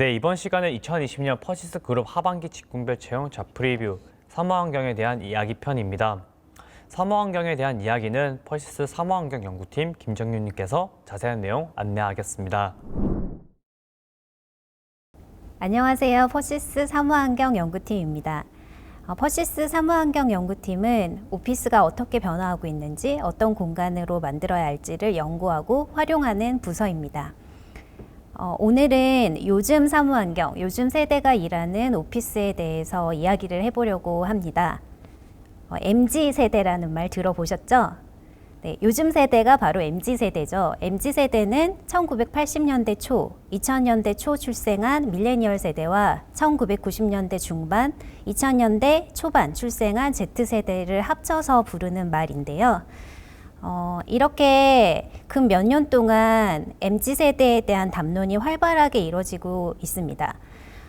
네, 이번 시간은 2020년 퍼시스 그룹 하반기 직군별 채용 잡 프리뷰 사무환경에 대한 이야기 편입니다. 사무환경에 대한 이야기는 퍼시스 사무환경 연구팀 김정윤님께서 자세한 내용 안내하겠습니다. 안녕하세요. 퍼시스 사무환경 연구팀입니다. 어, 퍼시스 사무환경 연구팀은 오피스가 어떻게 변화하고 있는지 어떤 공간으로 만들어야 할지를 연구하고 활용하는 부서입니다. 어, 오늘은 요즘 사무환경, 요즘 세대가 일하는 오피스에 대해서 이야기를 해보려고 합니다. 어, MZ 세대라는 말 들어보셨죠? 네, 요즘 세대가 바로 MZ 세대죠. MZ 세대는 1980년대 초, 2000년대 초 출생한 밀레니얼 세대와 1990년대 중반, 2000년대 초반 출생한 Z 세대를 합쳐서 부르는 말인데요. 어, 이렇게 근 몇 년 동안 MZ 세대에 대한 담론이 활발하게 이루어지고 있습니다.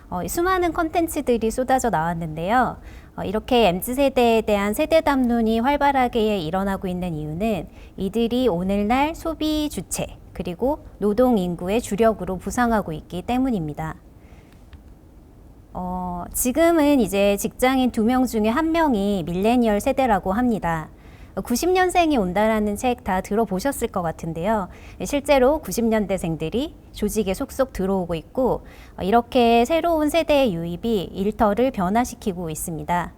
어, 수많은 컨텐츠들이 쏟아져 나왔는데요. 어, 이렇게 MZ 세대에 대한 세대 담론이 활발하게 일어나고 있는 이유는 이들이 오늘날 소비 주체 그리고 노동 인구의 주력으로 부상하고 있기 때문입니다. 어, 지금은 이제 직장인 두 명 중에 한 명이 밀레니얼 세대라고 합니다. 90년생이 온다라는 책 다 들어보셨을 것 같은데요. 실제로 90년대생들이 조직에 속속 들어오고 있고 어, 이렇게 새로운 세대의 유입이 일터를 변화시키고 있습니다.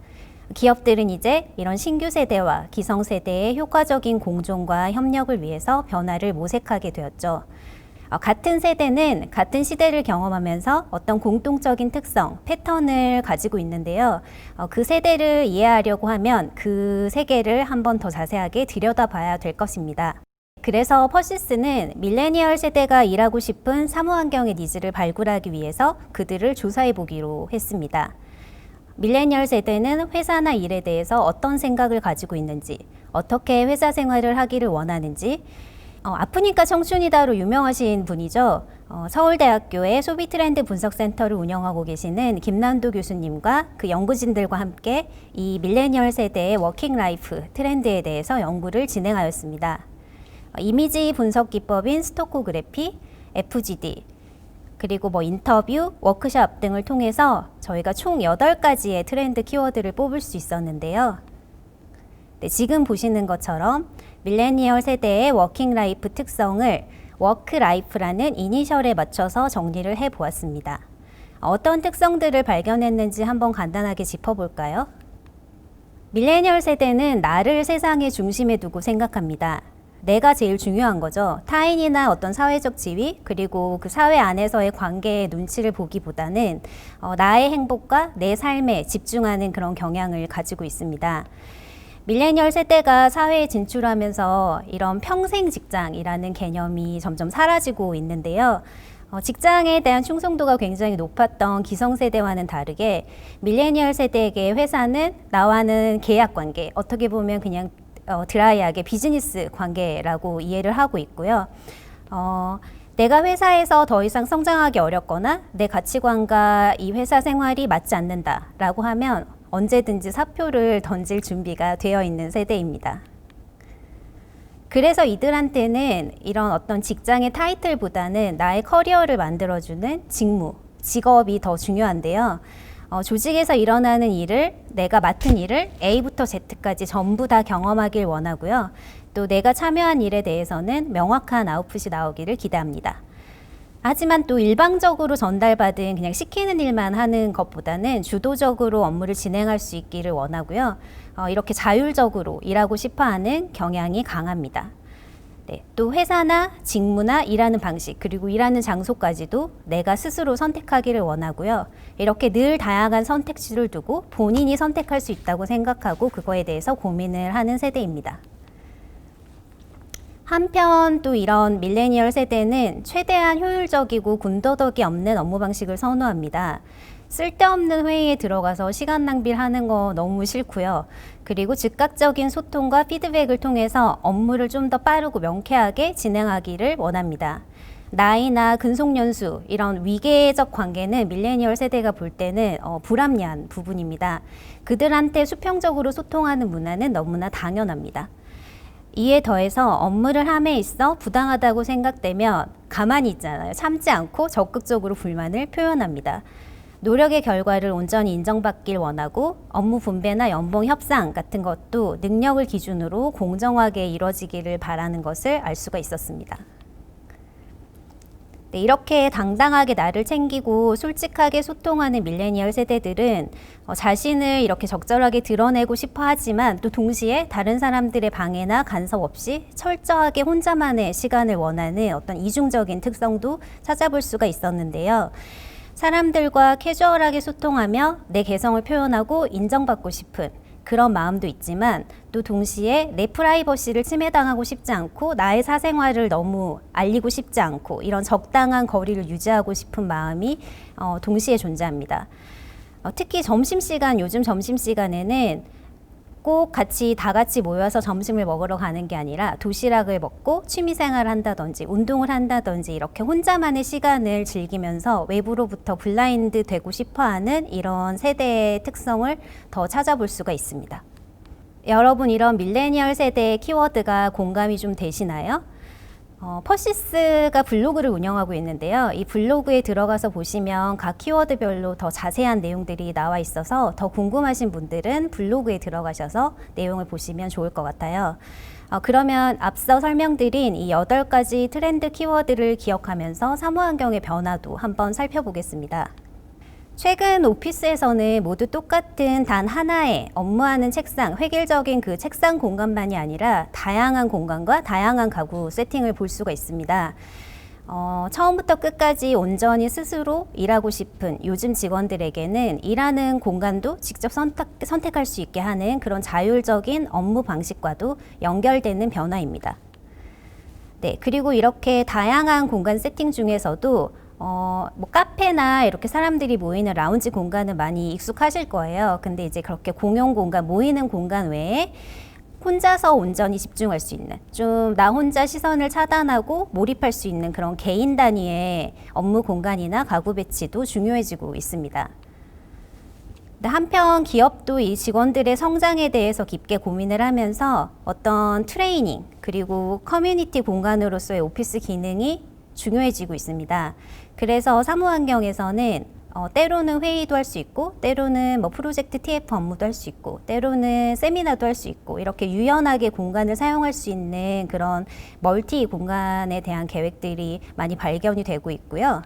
기업들은 이제 이런 신규 세대와 기성 세대의 효과적인 공존과 협력을 위해서 변화를 모색하게 되었죠. 어, 같은 세대는 같은 시대를 경험하면서 어떤 공통적인 특성, 패턴을 가지고 있는데요. 어, 그 세대를 이해하려고 하면 그 세계를 한번 더 자세하게 들여다봐야 될 것입니다. 그래서 퍼시스는 밀레니얼 세대가 일하고 싶은 사무 환경의 니즈를 발굴하기 위해서 그들을 조사해 보기로 했습니다. 밀레니얼 세대는 회사나 일에 대해서 어떤 생각을 가지고 있는지, 어떻게 회사 생활을 하기를 원하는지, 어, 아프니까 청춘이다로 유명하신 분이죠. 어, 서울대학교의 소비 트렌드 분석센터를 운영하고 계시는 김난도 교수님과 그 연구진들과 함께 이 밀레니얼 세대의 워킹 라이프 트렌드에 대해서 연구를 진행하였습니다. 어, 이미지 분석 기법인 스토코그래피, FGD, 그리고 뭐 인터뷰, 워크샵 등을 통해서 저희가 총 8가지의 트렌드 키워드를 뽑을 수 있었는데요. 네, 지금 보시는 것처럼 밀레니얼 세대의 워킹 라이프 특성을 워크 라이프라는 이니셜에 맞춰서 정리를 해 보았습니다. 어떤 특성들을 발견했는지 한번 간단하게 짚어볼까요? 밀레니얼 세대는 나를 세상의 중심에 두고 생각합니다. 내가 제일 중요한 거죠. 타인이나 어떤 사회적 지위, 그리고 그 사회 안에서의 관계의 눈치를 보기보다는 어, 나의 행복과 내 삶에 집중하는 그런 경향을 가지고 있습니다. 밀레니얼 세대가 사회에 진출하면서 이런 평생 직장이라는 개념이 점점 사라지고 있는데요. 어, 직장에 대한 충성도가 굉장히 높았던 기성세대와는 다르게 밀레니얼 세대에게 회사는 나와는 계약 관계, 어떻게 보면 그냥 어, 드라이하게 비즈니스 관계라고 이해를 하고 있고요. 어, 내가 회사에서 더 이상 성장하기 어렵거나 내 가치관과 이 회사 생활이 맞지 않는다라고 하면 언제든지 사표를 던질 준비가 되어 있는 세대입니다. 그래서 이들한테는 이런 어떤 직장의 타이틀보다는 나의 커리어를 만들어주는 직무, 직업이 더 중요한데요. 어, 조직에서 일어나는 일을 내가 맡은 일을 A부터 Z까지 전부 다 경험하길 원하고요. 또 내가 참여한 일에 대해서는 명확한 아웃풋이 나오기를 기대합니다. 하지만 또 일방적으로 전달받은 그냥 시키는 일만 하는 것보다는 주도적으로 업무를 진행할 수 있기를 원하고요. 어, 이렇게 자율적으로 일하고 싶어 하는 경향이 강합니다. 네, 또 회사나 직무나 일하는 방식 그리고 일하는 장소까지도 내가 스스로 선택하기를 원하고요. 이렇게 늘 다양한 선택지를 두고 본인이 선택할 수 있다고 생각하고 그거에 대해서 고민을 하는 세대입니다. 한편 또 이런 밀레니얼 세대는 최대한 효율적이고 군더더기 없는 업무 방식을 선호합니다. 쓸데없는 회의에 들어가서 시간 낭비를 하는 거 너무 싫고요. 그리고 즉각적인 소통과 피드백을 통해서 업무를 좀 더 빠르고 명쾌하게 진행하기를 원합니다. 나이나 근속연수 이런 위계적 관계는 밀레니얼 세대가 볼 때는 어, 불합리한 부분입니다. 그들한테 수평적으로 소통하는 문화는 너무나 당연합니다. 이에 더해서 업무를 함에 있어 부당하다고 생각되면 가만히 있잖아요. 참지 않고 적극적으로 불만을 표현합니다. 노력의 결과를 온전히 인정받길 원하고 업무 분배나 연봉 협상 같은 것도 능력을 기준으로 공정하게 이뤄지기를 바라는 것을 알 수가 있었습니다. 네, 이렇게 당당하게 나를 챙기고 솔직하게 소통하는 밀레니얼 세대들은 어, 자신을 이렇게 적절하게 드러내고 싶어 하지만 또 동시에 다른 사람들의 방해나 간섭 없이 철저하게 혼자만의 시간을 원하는 어떤 이중적인 특성도 찾아볼 수가 있었는데요. 사람들과 캐주얼하게 소통하며 내 개성을 표현하고 인정받고 싶은 그런 마음도 있지만 또 동시에 내 프라이버시를 침해당하고 싶지 않고 나의 사생활을 너무 알리고 싶지 않고 이런 적당한 거리를 유지하고 싶은 마음이 어, 동시에 존재합니다. 어, 특히 점심시간, 요즘 점심시간에는 꼭 같이 다 같이 모여서 점심을 먹으러 가는 게 아니라 도시락을 먹고 취미 생활을 한다든지 운동을 한다든지 이렇게 혼자만의 시간을 즐기면서 외부로부터 블라인드 되고 싶어 하는 이런 세대의 특성을 더 찾아볼 수가 있습니다. 여러분 이런 밀레니얼 세대의 키워드가 공감이 좀 되시나요? 어, 퍼시스가 블로그를 운영하고 있는데요. 이 블로그에 들어가서 보시면 각 키워드별로 더 자세한 내용들이 나와 있어서 더 궁금하신 분들은 블로그에 들어가셔서 내용을 보시면 좋을 것 같아요. 어, 그러면 앞서 설명드린 이 여덟 가지 트렌드 키워드를 기억하면서 사무 환경의 변화도 한번 살펴보겠습니다. 최근 오피스에서는 모두 똑같은 단 하나의 업무하는 책상, 획일적인 그 책상 공간만이 아니라 다양한 공간과 다양한 가구 세팅을 볼 수가 있습니다. 어, 처음부터 끝까지 온전히 스스로 일하고 싶은 요즘 직원들에게는 일하는 공간도 직접 선택, 선택할 수 있게 하는 그런 자율적인 업무 방식과도 연결되는 변화입니다. 네, 그리고 이렇게 다양한 공간 세팅 중에서도 어, 뭐 카페나 이렇게 사람들이 모이는 라운지 공간은 많이 익숙하실 거예요. 근데 이제 그렇게 공용 공간, 모이는 공간 외에 혼자서 온전히 집중할 수 있는 좀 나 혼자 시선을 차단하고 몰입할 수 있는 그런 개인 단위의 업무 공간이나 가구 배치도 중요해지고 있습니다. 한편 기업도 이 직원들의 성장에 대해서 깊게 고민을 하면서 어떤 트레이닝 그리고 커뮤니티 공간으로서의 오피스 기능이 중요해지고 있습니다. 그래서 사무 환경에서는 어, 때로는 회의도 할 수 있고, 때로는 뭐 프로젝트 TF 업무도 할 수 있고, 때로는 세미나도 할 수 있고, 이렇게 유연하게 공간을 사용할 수 있는 그런 멀티 공간에 대한 계획들이 많이 발견이 되고 있고요.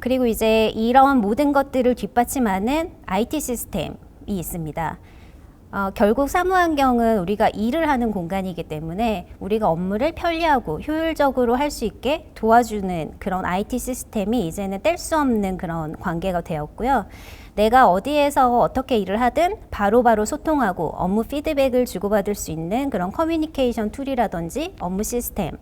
그리고 이제 이런 모든 것들을 뒷받침하는 IT 시스템이 있습니다. 어, 결국 사무 환경은 우리가 일을 하는 공간이기 때문에 우리가 업무를 편리하고 효율적으로 할 수 있게 도와주는 그런 IT 시스템이 이제는 뗄 수 없는 그런 관계가 되었고요. 내가 어디에서 어떻게 일을 하든 바로바로 바로 소통하고 업무 피드백을 주고받을 수 있는 그런 커뮤니케이션 툴이라든지 업무 시스템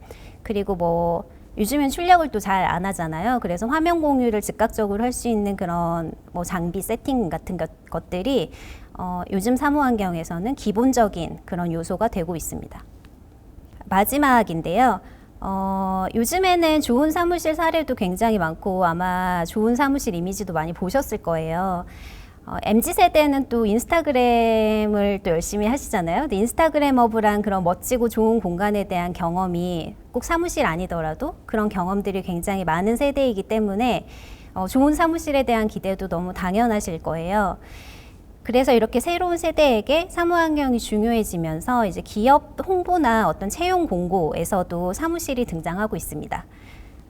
그리고 뭐 요즘엔 출력을 또 잘 안 하잖아요. 그래서 화면 공유를 즉각적으로 할 수 있는 그런 뭐 장비 세팅 같은 것, 것들이 어, 요즘 사무 환경에서는 기본적인 그런 요소가 되고 있습니다. 마지막인데요. 어, 요즘에는 좋은 사무실 사례도 굉장히 많고 아마 좋은 사무실 이미지도 많이 보셨을 거예요. 어, MZ 세대는 또 인스타그램을 또 열심히 하시잖아요. 근데 인스타그래머블한 그런 멋지고 좋은 공간에 대한 경험이 꼭 사무실 아니더라도 그런 경험들이 굉장히 많은 세대이기 때문에 어, 좋은 사무실에 대한 기대도 너무 당연하실 거예요. 그래서 이렇게 새로운 세대에게 사무 환경이 중요해지면서 이제 기업 홍보나 어떤 채용 공고에서도 사무실이 등장하고 있습니다.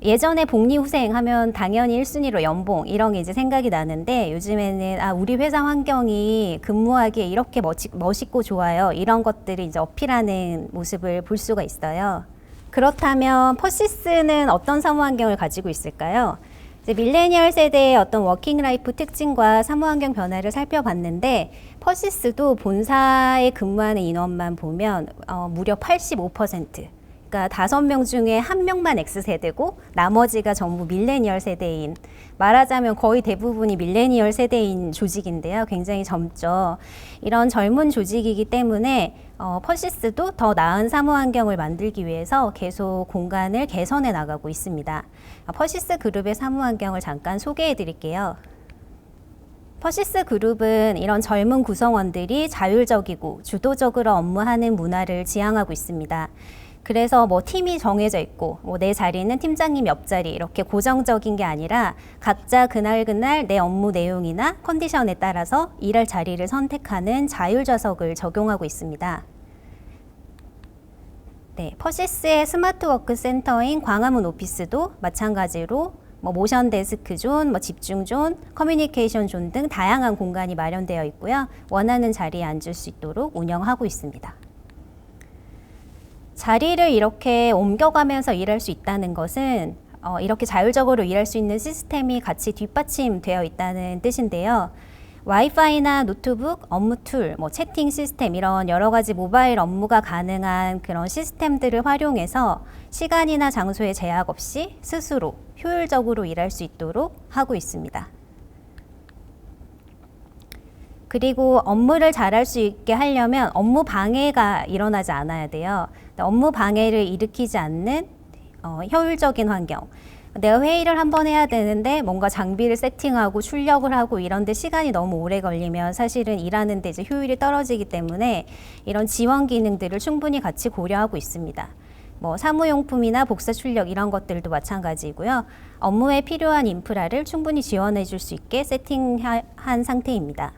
예전에 복리후생 하면 당연히 1순위로 연봉 이런 게 이제 생각이 나는데 요즘에는 아 우리 회사 환경이 근무하기에 이렇게 멋지, 멋있고 좋아요 이런 것들을 이제 어필하는 모습을 볼 수가 있어요. 그렇다면 퍼시스는 어떤 사무 환경을 가지고 있을까요? 이제 밀레니얼 세대의 어떤 워킹 라이프 특징과 사무 환경 변화를 살펴봤는데 퍼시스도 본사에 근무하는 인원만 보면 어, 무려 85%. 그러니까 다섯 명 중에 한 명만 X세대고 나머지가 전부 밀레니얼 세대인 말하자면 거의 대부분이 밀레니얼 세대인 조직인데요. 굉장히 젊죠. 이런 젊은 조직이기 때문에 어, 퍼시스도 더 나은 사무 환경을 만들기 위해서 계속 공간을 개선해 나가고 있습니다. 어, 퍼시스 그룹의 사무 환경을 잠깐 소개해 드릴게요. 퍼시스 그룹은 이런 젊은 구성원들이 자율적이고 주도적으로 업무하는 문화를 지향하고 있습니다. 그래서 뭐 팀이 정해져 있고 뭐 내 자리는 팀장님 옆자리 이렇게 고정적인 게 아니라 각자 그날 그날 내 업무 내용이나 컨디션에 따라서 일할 자리를 선택하는 자율 좌석을 적용하고 있습니다. 네, 퍼시스의 스마트 워크 센터인 광화문 오피스도 마찬가지로 뭐 모션 데스크 존, 뭐 집중 존, 커뮤니케이션 존 등 다양한 공간이 마련되어 있고요. 원하는 자리에 앉을 수 있도록 운영하고 있습니다. 자리를 이렇게 옮겨가면서 일할 수 있다는 것은 어, 이렇게 자율적으로 일할 수 있는 시스템이 같이 뒷받침되어 있다는 뜻인데요. 와이파이나 노트북, 업무 툴, 뭐 채팅 시스템 이런 여러 가지 모바일 업무가 가능한 그런 시스템들을 활용해서 시간이나 장소에 제약 없이 스스로 효율적으로 일할 수 있도록 하고 있습니다. 그리고 업무를 잘할 수 있게 하려면 업무 방해가 일어나지 않아야 돼요. 업무 방해를 일으키지 않는 어, 효율적인 환경. 내가 회의를 한 번 해야 되는데 뭔가 장비를 세팅하고 출력을 하고 이런데 시간이 너무 오래 걸리면 사실은 일하는데 이제 효율이 떨어지기 때문에 이런 지원 기능들을 충분히 같이 고려하고 있습니다. 뭐 사무용품이나 복사 출력 이런 것들도 마찬가지고요. 업무에 필요한 인프라를 충분히 지원해 줄 수 있게 세팅한 상태입니다.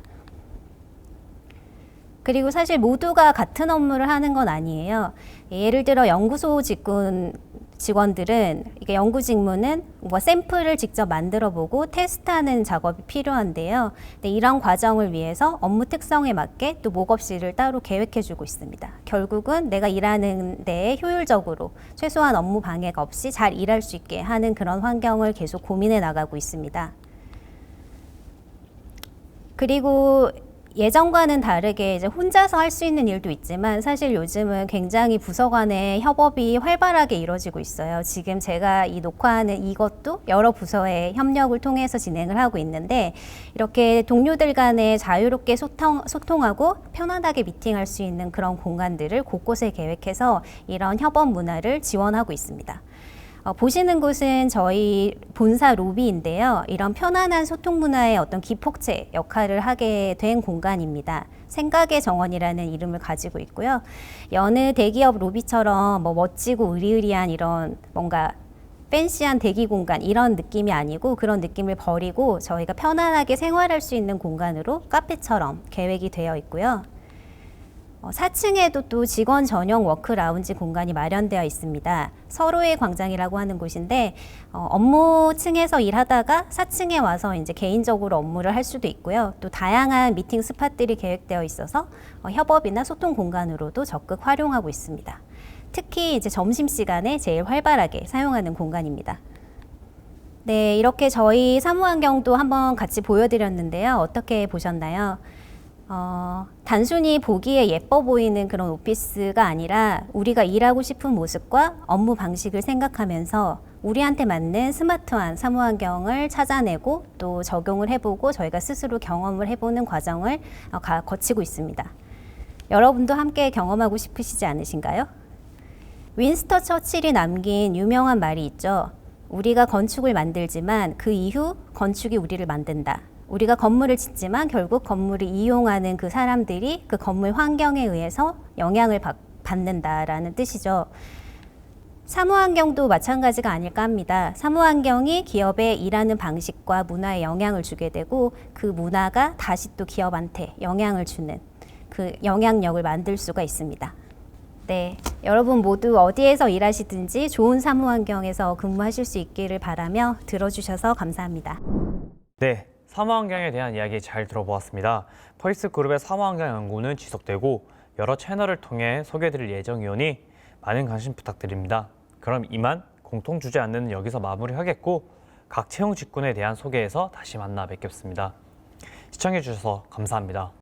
그리고 사실 모두가 같은 업무를 하는 건 아니에요. 예를 들어 연구소 직군 직원들은 이게 연구 직무는 뭐 샘플을 직접 만들어 보고 테스트하는 작업이 필요한데요. 근데 이런 과정을 위해서 업무 특성에 맞게 또 목업실을 따로 계획해 주고 있습니다. 결국은 내가 일하는 데에 효율적으로 최소한 업무 방해가 없이 잘 일할 수 있게 하는 그런 환경을 계속 고민해 나가고 있습니다. 그리고 예전과는 다르게 이제 혼자서 할 수 있는 일도 있지만 사실 요즘은 굉장히 부서 간의 협업이 활발하게 이루어지고 있어요. 지금 제가 이 녹화하는 이것도 여러 부서의 협력을 통해서 진행을 하고 있는데 이렇게 동료들 간에 자유롭게 소통, 소통하고 편안하게 미팅할 수 있는 그런 공간들을 곳곳에 계획해서 이런 협업 문화를 지원하고 있습니다. 어, 보시는 곳은 저희 본사 로비인데요. 이런 편안한 소통 문화의 어떤 기폭제 역할을 하게 된 공간입니다. 생각의 정원이라는 이름을 가지고 있고요. 여느 대기업 로비처럼 뭐 멋지고 의리의리한 이런 뭔가 팬시한 대기 공간 이런 느낌이 아니고 그런 느낌을 버리고 저희가 편안하게 생활할 수 있는 공간으로 카페처럼 계획이 되어 있고요. 어, 4층에도 또 직원 전용 워크 라운지 공간이 마련되어 있습니다. 서로의 광장이라고 하는 곳인데 어, 업무층에서 일하다가 4층에 와서 이제 개인적으로 업무를 할 수도 있고요. 또 다양한 미팅 스팟들이 계획되어 있어서 어, 협업이나 소통 공간으로도 적극 활용하고 있습니다. 특히 이제 점심 시간에 제일 활발하게 사용하는 공간입니다. 네, 이렇게 저희 사무 환경도 한번 같이 보여드렸는데요. 어떻게 보셨나요? 어, 단순히 보기에 예뻐 보이는 그런 오피스가 아니라 우리가 일하고 싶은 모습과 업무 방식을 생각하면서 우리한테 맞는 스마트한 사무 환경을 찾아내고 또 적용을 해보고 저희가 스스로 경험을 해보는 과정을 어, 가- 거치고 있습니다. 여러분도 함께 경험하고 싶으시지 않으신가요? 윈스터 처칠이 남긴 유명한 말이 있죠. 우리가 건축을 만들지만 그 이후 건축이 우리를 만든다. 우리가 건물을 짓지만 결국 건물을 이용하는 그 사람들이 그 건물 환경에 의해서 영향을 받, 받는다라는 뜻이죠. 사무 환경도 마찬가지가 아닐까 합니다. 사무 환경이 기업의 일하는 방식과 문화에 영향을 주게 되고 그 문화가 다시 또 기업한테 영향을 주는 그 영향력을 만들 수가 있습니다. 네, 여러분 모두 어디에서 일하시든지 좋은 사무 환경에서 근무하실 수 있기를 바라며 들어주셔서 감사합니다. 네, 사무환경에 대한 이야기 잘 들어보았습니다. 퍼리스 그룹의 사무환경 연구는 지속되고 여러 채널을 통해 소개해드릴 예정이오니 많은 관심 부탁드립니다. 그럼 이만 공통 주제 안내는 여기서 마무리하겠고 각 채용 직군에 대한 소개에서 다시 만나 뵙겠습니다. 시청해주셔서 감사합니다.